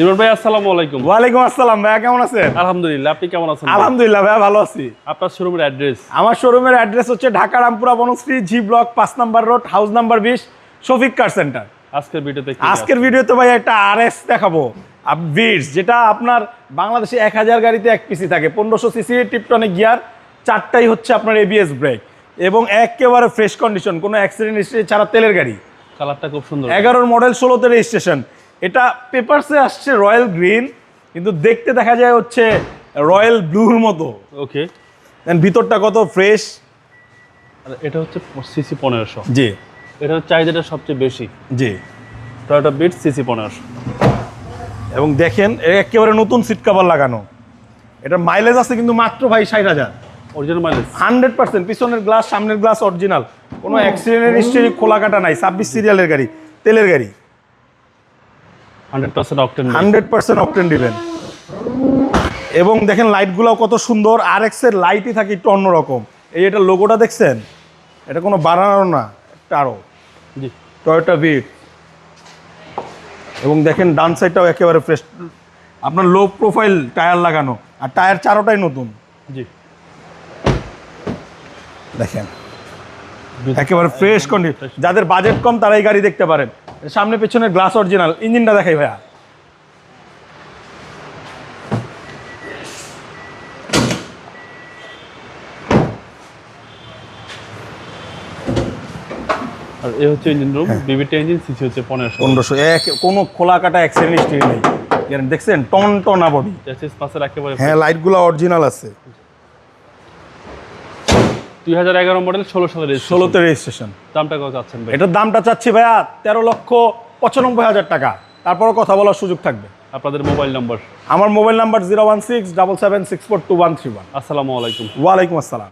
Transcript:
নির্মল ভাই আসসালামু আলাইকুম। ওয়ালাইকুম আসসালাম ভাইয়া কেমন আছেন? আলহামদুলিল্লাহ আপনি কেমন আছেন আলহামদুলিল্লাহ ভাইয়া ভালো আছি। আপনার শোরুমের অ্যাড্রেস আমার শোরুমের অ্যাড্রেস হচ্ছে ঢাকা রামপুরা বনশ্রী জি ব্লক পাঁচ নাম্বার রোড হাউস নাম্বার বিশ শফিক কার সেন্টার। আজকের ভিডিওতে আজকের ভিডিওতে ভাই একটা আর এস দেখাবো। ভিডস যেটা আপনার বাংলাদেশে এক হাজার গাড়িতে এক পিসি থাকে। পনেরোশো সিসি টিপটনিক গিয়ার চারটাই হচ্ছে আপনার এবিএস ব্রেক এবং একেবারে ফ্রেশ কন্ডিশন কোনো অ্যাক্সিডেন্ট হিস্ট্রি ছাড়া তেলের গাড়ি। কালারটা খুব সুন্দর। এগারোর মডেল ষোলোতে রেজিস্ট্রেশন এটা পেপারসে আসছে রয়্যাল গ্রিন কিন্তু দেখতে দেখা যায় হচ্ছে রয়্যাল ব্লুর মতো। ওকে দেন ভিতরটা কত ফ্রেশ। আর এটা হচ্ছে সিসি পনেরোশো। জি। এটা হচ্ছে চাহিদাটা সবচেয়ে বেশি। জি। টয়োটা বিট সিসি পনেরোশো। এবং দেখেন একেবারে নতুন সিট কাভার লাগানো। এটা মাইলেজ আছে কিন্তু মাত্র ভাই ষাট হাজার। অরিজিনাল মাইলেজ হান্ড্রেড পার্সেন্ট পিছনের গ্লাস সামনের গ্লাস অরিজিনাল কোনো অ্যাক্সিডেন্টের হিস্ট্রি খোলা কাটা নাই ছাব্বিশ সিরিয়ালের গাড়ি তেলের গাড়ি। Hundred percent octane hundred percent octane দিবেন। এবং দেখেন লাইটগুলো কত সুন্দর আর এক্সের লাইটই থাকে একটু অন্যরকম। এই এটা লোগোটা দেখছেন? এটা কোনো বানানো না একটা আরও জি। টয়োটা ভিট এবং দেখেন ডান সাইডটাও একেবারে ফ্রেশ আপনার লো প্রোফাইল টায়ার লাগানো আর টায়ার চারোটাই নতুন। জি। দেখেন। একেবারে ফ্রেশ কন্ডিশন যাদের বাজেট কম তারা এই গাড়ি দেখতে পারেন। সামনে পেছনে গ্লাস অরিজিনাল ইঞ্জিনটা দেখাই ভাইয়া। আর এ হচ্ছে engine room VVT engine CC হচ্ছে পনেরোশো। পনেরোশো এক কোনো খোলা কাটা অ্যাক্সিডেন্ট হিস্ট্রি নেই। দেখছেন? টন টনা বডি চ্যাসিস পাশের একেবারে হ্যাঁ লাইটগুলো অরিজিনাল আছে। দুই হাজার এগারো মডেল ষোলো সালের ষোলোতে রেজিস্ট্রেশন দামটা কত চাচ্ছেন ভাই? এটার দামটা চাচ্ছি ভাইয়া তেরো লক্ষ পঁচানব্বই হাজার টাকা। তারপরও কথা বলার সুযোগ থাকবে। আপনাদের মোবাইল নম্বর আমার mobile number zero one six double seven six four two one three one আসসালামু আলাইকুম। ওয়ালাইকুম আসসালাম।